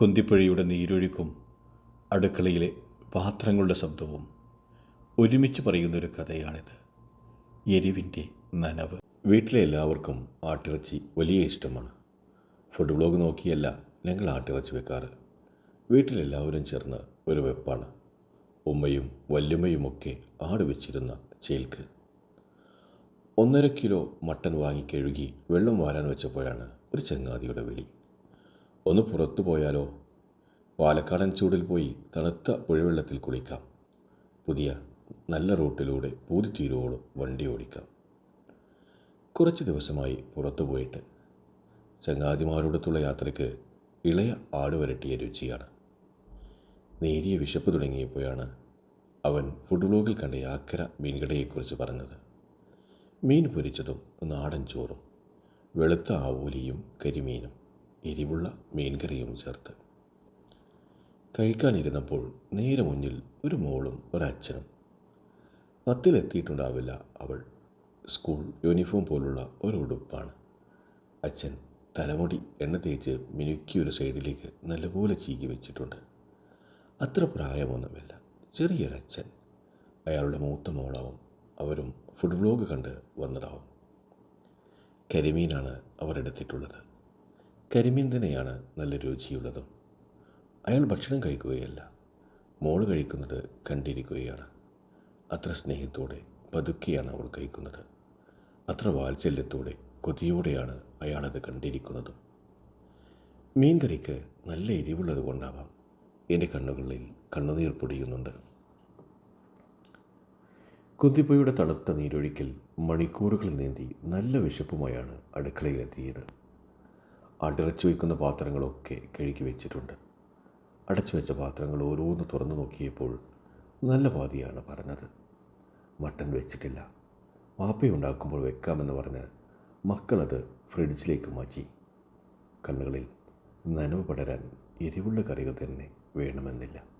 കുന്തിപ്പുഴയുടെ നീരൊഴുക്കും അടുക്കളയിലെ പാത്രങ്ങളുടെ ശബ്ദവും ഒരുമിച്ച് പറയുന്നൊരു കഥയാണിത്. എരിവിന്റെ നനവ്. വീട്ടിലെ എല്ലാവർക്കും ആട്ടിറച്ചി വലിയ ഇഷ്ടമാണ്. ഫുഡ് ബ്ലോഗ് നോക്കിയല്ല ഞങ്ങൾ ആട്ടിറച്ചി വെക്കാറ്. വീട്ടിലെല്ലാവരും ചേർന്ന് ഒരു വെപ്പാണ്. ഉമ്മയും വല്യമ്മയുമൊക്കെ ആട് വെച്ചിരുന്ന ചേൽക്ക്. ഒന്നര കിലോ മട്ടൻ വാങ്ങി കഴുകി വെള്ളം വാരാൻ വെച്ചപ്പോഴാണ് ഒരു ചങ്ങാതിയുടെ വിളി. ഒന്ന് പുറത്തു പോയാലോ? പാലക്കാടൻ ചൂടിൽ പോയി തണുത്ത പുഴവെള്ളത്തിൽ കുളിക്കാം. പുതിയ നല്ല റൂട്ടിലൂടെ പൂതി തീരുവോളും വണ്ടി ഓടിക്കാം. കുറച്ച് ദിവസമായി പുറത്തു പോയിട്ട് ചങ്ങാതിമാരോടത്തുള്ള യാത്രയ്ക്ക് ഇളയ ആട് വരട്ടിയ രുചിയാണ്. നേരിയ വിശപ്പ് തുടങ്ങിയപ്പോഴാണ് അവൻ ഫുഡ് ബ്ലോഗിൽ കണ്ട യാക്കര മീൻകടയെക്കുറിച്ച് പറഞ്ഞത്. മീൻ പൊരിച്ചതും നാടൻ ചോറും വെളുത്ത ആവൂലിയും കരിമീനും. എരിവുള്ള മീൻകറിയും ചേർത്ത്. കഴിക്കാനിരുന്നപ്പോൾ നേരെ മുന്നിൽ ഒരു മോളും ഒരച്ഛനും. പത്തിലെത്തിയിട്ടുണ്ടാവില്ല അവൾ. സ്കൂൾ യൂണിഫോം പോലുള്ള ഒരു ഉടുപ്പാണ്. അച്ഛൻ തലമുടി എണ്ണ തേച്ച് മിനുക്കി ഒരു സൈഡിലേക്ക് നല്ലപോലെ ചീകി വെച്ചിട്ടുണ്ട്. അത്ര പ്രായമൊന്നുമില്ല. ചെറിയൊരച്ഛൻ. അയാളുടെ മൂത്ത മോളാവും. അവരും ഫുഡ് വ്ലോഗ് കണ്ട് വന്നതാവും. കരിമീനാണ് അവർ എടുത്തിട്ടുള്ളത്. കരിമീൻ തന്നെയാണ് നല്ല രുചിയുള്ളതും. അയാൾ ഭക്ഷണം കഴിക്കുകയല്ല. മോൾ കഴിക്കുന്നത് കണ്ടിരിക്കുകയാണ്. അത്ര സ്നേഹത്തോടെ പതുക്കെയാണ് അവൾ കഴിക്കുന്നത്. അത്ര വാത്സല്യത്തോടെ കൊതിയോടെയാണ് അയാളത് കണ്ടിരിക്കുന്നതും. മീൻ കറിക്ക് നല്ല എരിവുള്ളത് കൊണ്ടാവാം. എന്റെ കണ്ണുകളിൽ കണ്ണുനീർ പൊടിയുന്നുണ്ട്. കുന്തിപ്പുഴയുടെ തണുത്ത നീരൊഴുക്കിൽ മണിക്കൂറുകൾ നീന്തി നല്ല വിശപ്പുമായാണ് അടുക്കളയിലെത്തിയത്. അടിറച്ചു വയ്ക്കുന്ന പാത്രങ്ങളൊക്കെ കഴുകി വെച്ചിട്ടുണ്ട്. അടച്ചു വെച്ച പാത്രങ്ങൾ ഓരോന്ന് തുറന്നു നോക്കിയപ്പോൾ നല്ല പാതിയാണ് പറഞ്ഞത്. മട്ടൻ വെച്ചിട്ടില്ല. വാപ്പയുണ്ടാക്കുമ്പോൾ വെക്കാമെന്ന് പറഞ്ഞ് മക്കളത് ഫ്രിഡ്ജിലേക്ക് മാറ്റി. കണ്ണുകളിൽ നനവ് പടരാൻ എരിവുള്ള കറികൾ തന്നെ വേണമെന്നില്ല.